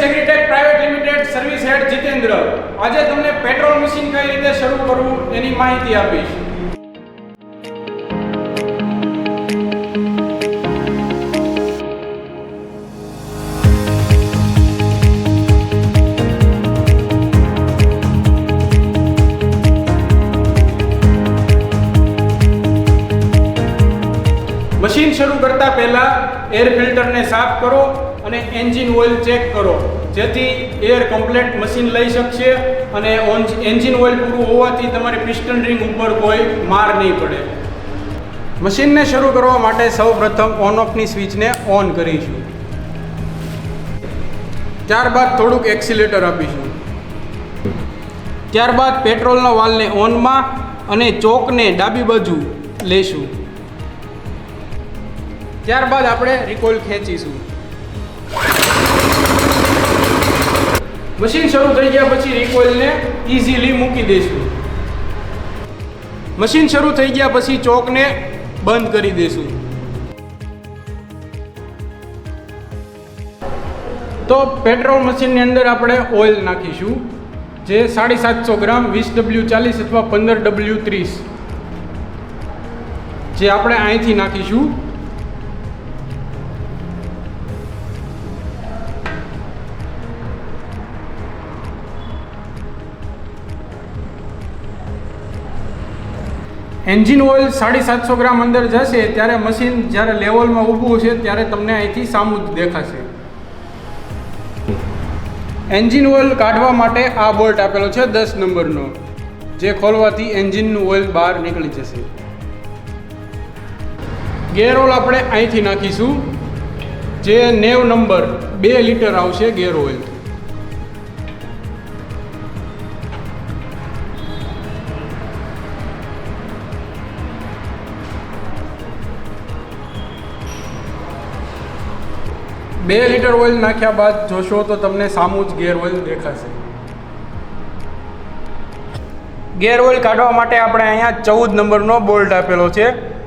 Segritech private limited service head Jitendra આજે તમને petrol machine કઈ રીતે શરૂ કરવું એની માહિતી આપીશ. મશીન શરૂ કરતા પહેલા એર ફિલ્ટરને સાફ કરો. અને એન્જિન ઓઇલ ચેક કરો. જેથી એર કમ્પ્લેટ મશીન લઈ શકશે અને એન્જિન ઓઇલ પૂરું હોવાથી તમારી પિસ્ટન રિંગ ઉપર કોઈ માર નહીં પડે. મશીનને શરૂ કરવા માટે સૌ પ્રથમ ઓન ઓફની સ્વિચને ઓન કરીશું. ત્યારબાદ થોડુંક એક્સિલેટર આપીશું. ત્યારબાદ પેટ્રોલના વાલને ઓનમાં અને ચોકને ડાબી બાજુ લેશું. ત્યારબાદ આપણે રિકોલ ખેંચીશું. મશીન શરૂ થઈ ગયા પછી રિકોઇલને ઇઝીલી મૂકી દઈશું. મશીન શરૂ થઈ ગયા પછી ચોકને બંધ કરી દઈશું. તો પેટ્રોલ મશીનની અંદર આપણે ઓઇલ નાખીશું, જે સાડી સાતસો ગ્રામ, વીસ ડબલ્યુ ચાલીસ અથવા પંદર ડબલ્યુ ત્રીસ, જે આપણે અહીંથી નાખીશું. એન્જિન ઓઇલ સાડી સાતસો ગ્રામ અંદર જશે, ત્યારે મશીન જ્યારે લેવલમાં ઊભું છે ત્યારે તમને અહીંથી સામું દેખાશે. એન્જિન ઓઇલ કાઢવા માટે આ બોલ્ટ આપેલો છે દસ નંબરનો, જે ખોલવાથી એન્જિનનું ઓઇલ બહાર નીકળી જશે. ગેર ઓઇલ આપણે અહીંથી નાખીશું, જે નેવ નંબર, બે લીટર આવશે ગેર ઓઇલ. બે લીટર ઓઇલ નાખ્યા બાદ જોશો તો તમને સામું જ ગેર ઓઇલ દેખાશે. ગેર ઓઇલ કાઢવા માટે આપણે અહીંયા ચૌદ નંબરનો બોલ્ટ આપેલો છે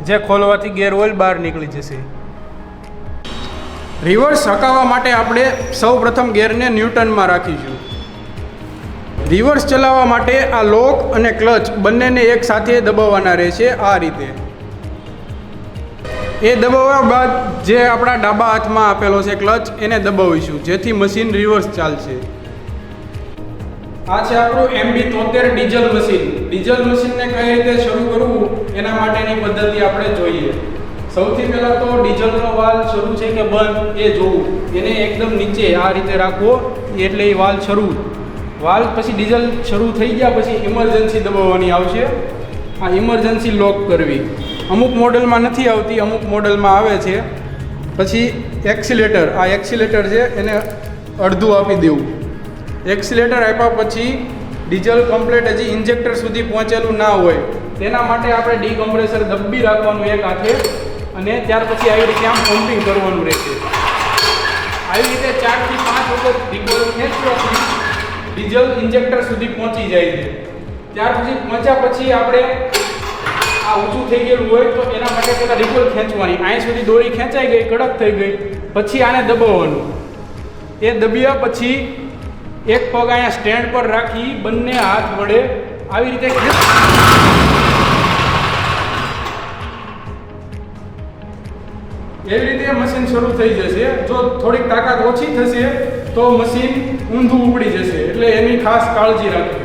જે ખોલવાથી ગેર ઓઇલ બહાર નીકળી જશે. રિવર્સ હકાવવા માટે આપણે સૌ પ્રથમ ગેરને ન્યૂટનમાં રાખીશું. રિવર્સ ચલાવવા માટે આ લોક અને ક્લચ બંનેને એક સાથે દબાવવાના રહેશે આ રીતે. એ દબાવવા બાદ જે આપણા ડાબા હાથમાં આપેલો છે ક્લચ, એને દબાવીશું. જેથી મશીન રિવર્સ ચાલશે. આ છે આપણું એમબી તોતેર ડીઝલ મશીન. ડીઝલ મશીનને કઈ રીતે શરૂ કરવું, એના માટેની પદ્ધતિ આપણે જોઈએ. સૌથી પહેલાં તો ડીઝલનો વાલ શરૂ છે કે બંધ, એ જોવું. એને એકદમ નીચે આ રીતે રાખવો, એટલે એ વાલ શરૂ. વાલ પછી ડીઝલ શરૂ થઈ ગયા પછી ઇમરજન્સી દબાવવાની આવશે. આ ઇમરજન્સી લોક કરવી. અમુક મોડલમાં નથી આવતી, અમુક મોડલમાં આવે છે. પછી એક્સિલેટર, આ એક્સિલેટર છે, એને અડધું આપી દેવું. એક્સિલેટર આપ્યા પછી ડીઝલ કમ્પ્લેટ હજી ઇન્જેક્ટર સુધી પહોંચેલું ના હોય. તેના માટે આપણે ડી કમ્પ્રેસર દબ્બી રાખવાનું એક હાથે અને ત્યાર પછી આવી રીતે આમ પમ્પિંગ કરવાનું રહેશે. આવી રીતે ચારથી પાંચ વખત ડીઝલ ખેંચવાથી ડીઝલ ઇન્જેક્ટર સુધી પહોંચી જાય છે. ત્યાર પછી પહોંચ્યા પછી આપણે આ ઊંચું થઈ ગયેલું હોય તો એના માટે પહેલાં રિકોલ ખેંચવાની. અહીં સુધી દોરી ખેંચાઈ ગઈ, કડક થઈ ગઈ. પછી આને દબાવવાનું. એ દબ્યા પછી એક પગ અહીંયા સ્ટેન્ડ પર રાખી બંને હાથ વડે આવી રીતે એવી રીતે મશીન શરૂ થઈ જશે. જો થોડીક તાકાત ઓછી થશે તો મશીન ઊંધું ઉપડી જશે. એટલે એની ખાસ કાળજી રાખવી.